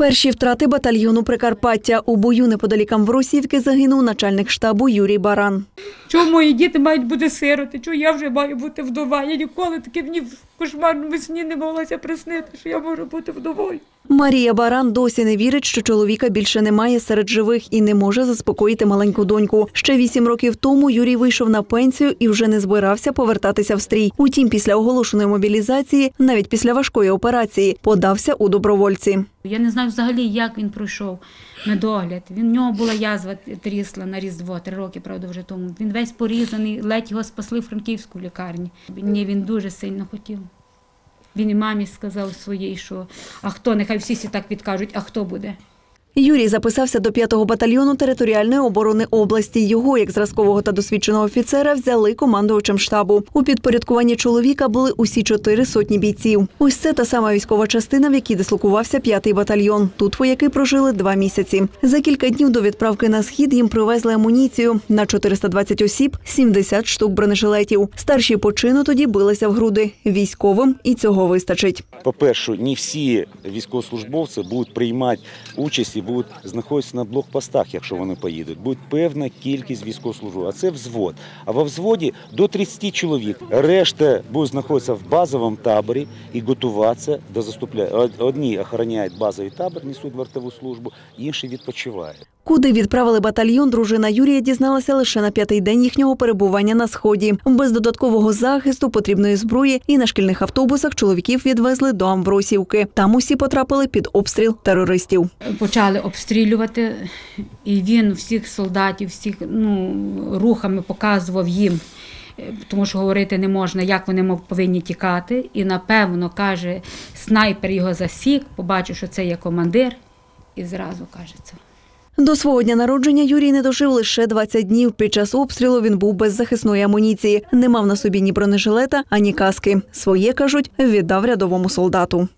Перші втрати батальйону Прикарпаття у бою неподалік Амвросівки загинув начальник штабу Юрій Баран. Чому мої діти мають бути сироти? Чому я вже маю бути вдова? Я ніколи таки мені в кошмарному сні не моглася приснити, що я можу бути вдовою. Марія Баран досі не вірить, що чоловіка більше немає серед живих і не може заспокоїти маленьку доньку. Ще вісім років тому Юрій вийшов на пенсію і вже не збирався повертатися в стрій. Утім, після оголошеної мобілізації, навіть після важкої операції, подався у добровольці. Я не знаю взагалі, як він пройшов медогляд. Він в нього була язва трісла на різдво, три роки, правда, вже тому. Він весь порізаний, ледь його спасли в франківську лікарні. Ні, він дуже сильно хотів. Він і мамі сказав своїй, що а хто, нехай всі так відкажуть, а хто буде. Юрій записався до 5-го батальйону територіальної оборони області. Його, як зразкового та досвідченого офіцера, взяли командувачем штабу. У підпорядкуванні чоловіка були усі чотири сотні бійців. Ось це та сама військова частина, в якій дислокувався 5-й батальйон. Тут вояки прожили два місяці. За кілька днів до відправки на схід їм привезли амуніцію на 420 осіб, 70 штук бронежилетів. Старші по чину тоді билися в груди. Військовим і цього вистачить. По-перше, не всі військовослужбовці будуть приймати участь і будуть знаходитися на блокпостах, якщо вони поїдуть. Буде певна кількість військовослужбовців, а це взвод. А во взводі до 30 чоловік. Решта будуть знаходитися в базовому таборі і готуватися до заступляння. Одні охороняють базовий табор, несуть вартову службу, інші відпочивають. Куди відправили батальйон, дружина Юрія дізналася лише на п'ятий день їхнього перебування на сході. Без додаткового захисту, потрібної зброї і на шкільних автобусах чоловіків відвезли до Амвросівки. Там усі потрапили під обстріл терористів. Почали обстрілювати, і він всіх солдатів, всіх ну, рухами показував їм. Тому що говорити не можна, як вони мов повинні тікати. І напевно каже, снайпер його засік, побачив, що це є командир, і зразу каже це. До свого дня народження Юрій не дожив лише 20 днів. Під час обстрілу він був без захисної амуніції. Не мав на собі ні бронежилета, ані каски. Своє кажуть, віддав рядовому солдату.